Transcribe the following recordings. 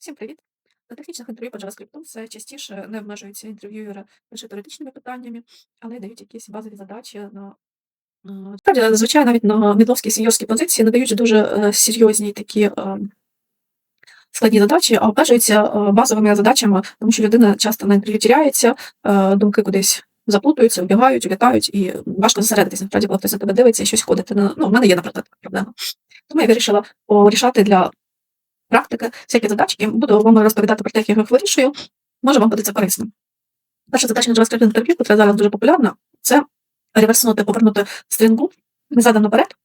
Всім привіт! На технічних інтерв'ю по JavaScript все частіше не обмежуються інтерв'юєри лише теоретичними питаннями, але й дають якісь базові задачі на Справді, зазвичай навіть на мідловській сеньорській позиції надають дуже е, серйозні такі е, складні задачі, а обмежуються е, базовими задачами, тому що людина часто на інтерв'ю тіряється, думки кудись заплутуються, вбігають, улітають, і важко зосередитися. Насправді, коли хтось на тебе дивиться і щось ходить. Ну, в мене є, наприклад, проблема. Тому я вирішила порішати для практики, всякі задачки, буду вам розповідати про те, як я їх вирішую, може вам буде це корисним. Перша задача на JavaScript інтерв'ю, яка зараз дуже популярна, це реверснути, повернути стрінгу задом наперед,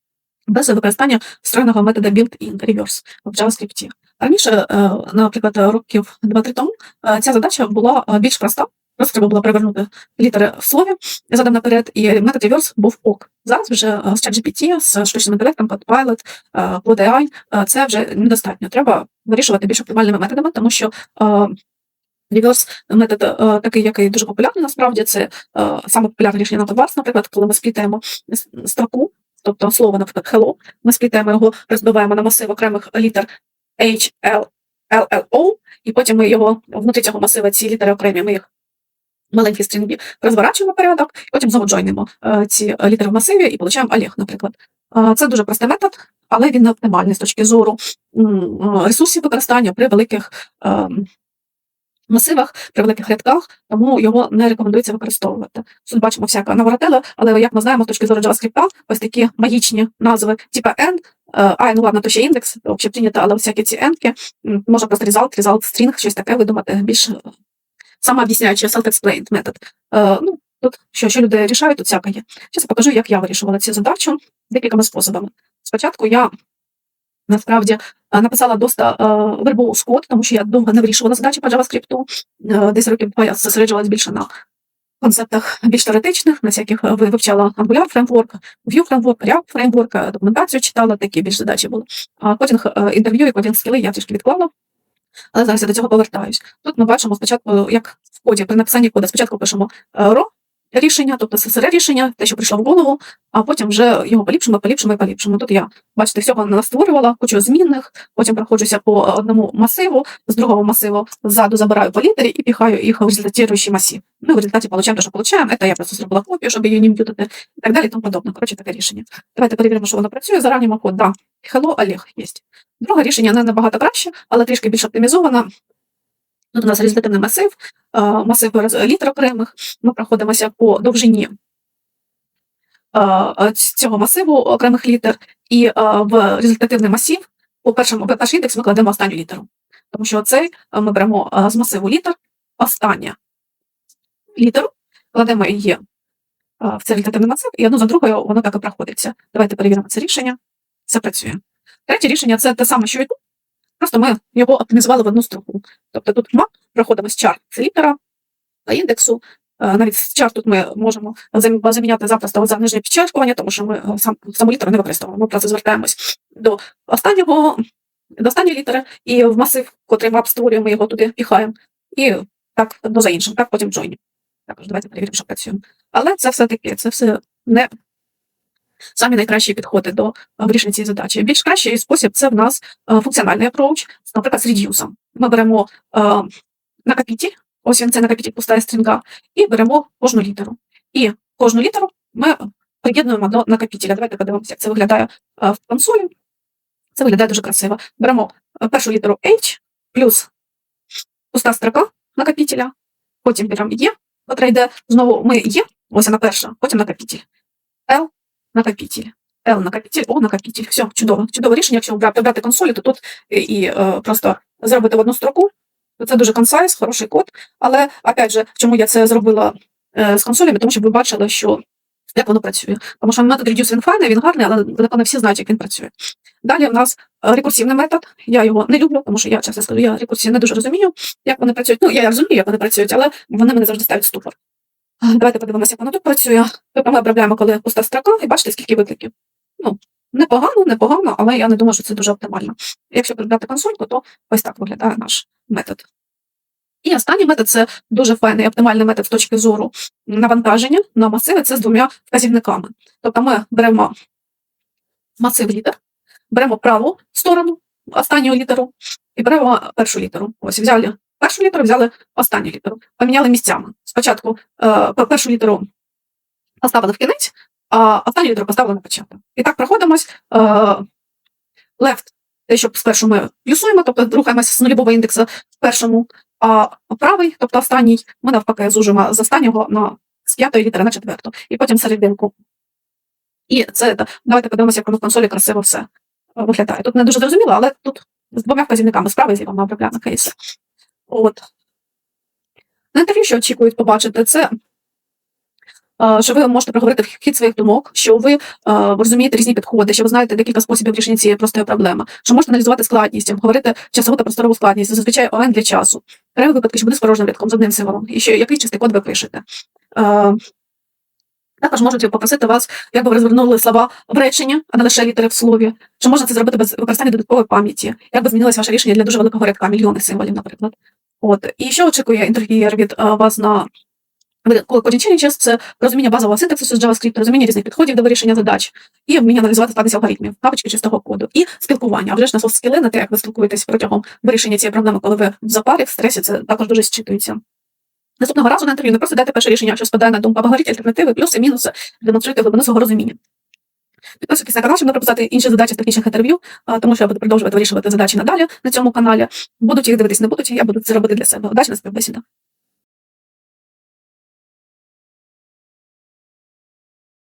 без використання встроєного метода build-in reverse в JavaScript. Раніше, е, наприклад, років 2-3 тому, е, ця задача була е, більш проста. Просто треба було перевернути літери в слові задом наперед, і метод reverse був ок. Зараз вже е, з ChatGPT, з штучним інтелектом, Copilot, е, Cloud AI, е, це вже недостатньо. Треба вирішувати більш оптимальними методами, тому що reverse метод такий, який дуже популярний, насправді це саме популярне рішення на Tovards, наприклад, коли ми сплітаємо строку, тобто слово, наприклад, hello, ми сплітаємо його, розбиваємо на масив окремих літер H, L, L, L, O, і потім ми його внутрі цього масива, ці літери окремі, ми їх маленькі стрінги розворачуємо порядок, потім знову джойнимо е, ці е, літери в масиві і отримуємо Олег, наприклад. Е, Це дуже простий метод, але він не оптимальний з точки зору ресурсів використання при великих масивах, при великих рядках, тому його не рекомендується використовувати. Тут бачимо всяка наворотела, але як ми знаємо, з точки зору JavaScript, ось такі магічні назви, типа N, а, ну ладно, то ще індекс, взагалі прийнято, але всякі ці енки, м, можна просто result, result string, щось таке видумати, більш е, самооб'ясняючи self-explained метод. Е, ну, тут що, що люди рішають, тут всяке є. Зараз покажу, як я вирішувала цю задачу декількома способами. Спочатку я насправді е, написала доста е, verbose код, тому що я довго не вирішувала задачі по JavaScript. Е, десь років два я зосереджувалась більше на концептах більш теоретичних, на всяких е, вивчала Angular фреймворк, Vue фреймворк, React фреймворк, документацію читала, такі більш задачі були. А кодінг е, інтерв'ю і кодінг скіли я трішки відклала. Але зараз я до цього повертаюсь. Тут ми бачимо спочатку, як в коді при написанні коду, спочатку пишемо е, ро рішення, тобто ССР рішення, те, що прийшло в голову, а потім вже його поліпшимо, поліпшимо і поліпшимо. Тут я, бачите, всього настворювала, кучу змінних, потім проходжуся по одному масиву, з другого масиву ззаду забираю по літері і піхаю їх в результатуючий масив. Ну, в результаті получаємо те, що получаємо. Це я просто зробила копію, щоб її не м'ютити, і так далі, і тому подобне. Коротше, таке рішення. Давайте перевіримо, що воно працює. Заранньо код. Да. Hello, Олег є. Друге рішення не набагато краще, але трішки більш оптимізовано. Тут у нас результативний масив, е, масив літер окремих. Ми проходимося по довжині е, е, ць- цього масиву окремих літер, і в результативний масив по першому перший індекс ми кладемо останню літеру. Тому що цей ми беремо з масиву літер остання літеру, кладемо її в цей результативний масив, і одну за другою воно так і проходиться. Давайте перевіримо це рішення. Це працює. Третє рішення це те саме, що і тут. Просто ми його оптимізували в одну строку. Тобто тут мап, проходимо з чар це літера по індексу. Е, Навіть з чар тут ми можемо замі- заміняти запросто за нижнє підчеркування, тому що ми е, сам, саму літеру не використовуємо. Ми просто звертаємось до останнього, до останньої літери, і в масив, котрий ми його туди піхаємо. І так одно за іншим, так потім джойні. Також давайте перевіримо, що працює. Але це все таки, це все не самі найкращі підходи до е, вирішення цієї задачі. Більш кращий спосіб це в нас е, функціональний approach, наприклад, з редюсом. Ми беремо е, накопитель, ось він це накопитель пуста стрінга, і беремо кожну літеру. І кожну літеру ми приєднуємо до накопителя. Давайте подивимося, як це виглядає в консолі. Це виглядає дуже красиво. Беремо першу літеру H плюс пуста строка накопителя, потім беремо Е, котра йде знову ми Е, ось вона перша, потім накопитель. L накопитель. L накопитель, O накопитель. Все, чудово. Чудове рішення. Якщо брати, консолі, то тут і, і е, просто зробити в одну строку. Це дуже консайз, хороший код. Але опять же, чому я це зробила е, з консолями? Тому що ви бачили, що як воно працює. Тому що метод reduce він файний, він гарний, але не всі знають, як він працює. Далі в нас е, рекурсивний метод. Я його не люблю, тому що я чесно скажу, я рекурсії не дуже розумію, як вони працюють. Ну, я розумію, як вони працюють, але вони мене завжди ставлять ступор. Давайте подивимося, як воно тут працює. Тобто ми обробляємо, коли пуста строка, і бачите, скільки викликів. Ну, непогано, непогано, але я не думаю, що це дуже оптимально. Якщо прибрати консольку, то ось так виглядає наш метод. І останній метод це дуже файний оптимальний метод з точки зору навантаження на масиви це з двома вказівниками. Тобто ми беремо масив літер, беремо праву сторону останню літеру і беремо першу літеру. Ось взяли першу літеру, взяли останню літеру. Поміняли місцями. Спочатку е, першу літеру поставили в кінець, а останню літеру поставили на початок. І так проходимось. Е, left, те, що спершу ми плюсуємо, тобто рухаємося з нульового індексу в першому, а правий, тобто останній, ми навпаки зужимо з останнього на з п'ятої літери на четверту, і потім серединку. І це давайте подивимося, як воно в консолі красиво все е, виглядає. Тут не дуже зрозуміло, але тут з двома вказівниками справа і зліва ми обробляємо кейси. От. На інтерв'ю, що очікують побачити, це що ви можете проговорити вхід своїх думок, що ви розумієте різні підходи, що ви знаєте декілька способів рішення цієї простої проблеми, що можете аналізувати складність, говорити часову та просторову складність, зазвичай ОН для часу. Треба випадки, що буде з порожнім рядком, з одним символом, і що який чистий код ви пишете. Також можуть попросити вас, як ви розвернули слова в речення, а не лише літери в слові. Чи можна це зробити без використання додаткової пам'яті? Як би змінилось ваше рішення для дуже великого рядка, мільйони символів, наприклад. От. І що очікує інтерв'юєр від е, вас на Coding Challenges? Це розуміння базового синтаксису з JavaScript, розуміння різних підходів до вирішення задач і вміння аналізувати складність алгоритмів, навички чистого коду і спілкування. А вже ж на софт скіли, на те, як ви спілкуєтесь протягом вирішення цієї проблеми, коли ви в запарі, в стресі, це також дуже зчитується. Наступного разу на інтерв'ю не просто дайте перше рішення, що спадає на думку, а говоріть альтернативи, плюси, мінуси, демонструйте глибину свого розуміння. Підписуйтесь на канал, щоб не пропускати інші задачі з технічних інтерв'ю, тому що я буду продовжувати вирішувати задачі надалі на цьому каналі. Будуть їх дивитись, не будуть, я буду це робити для себе. Удачі на співбесіда.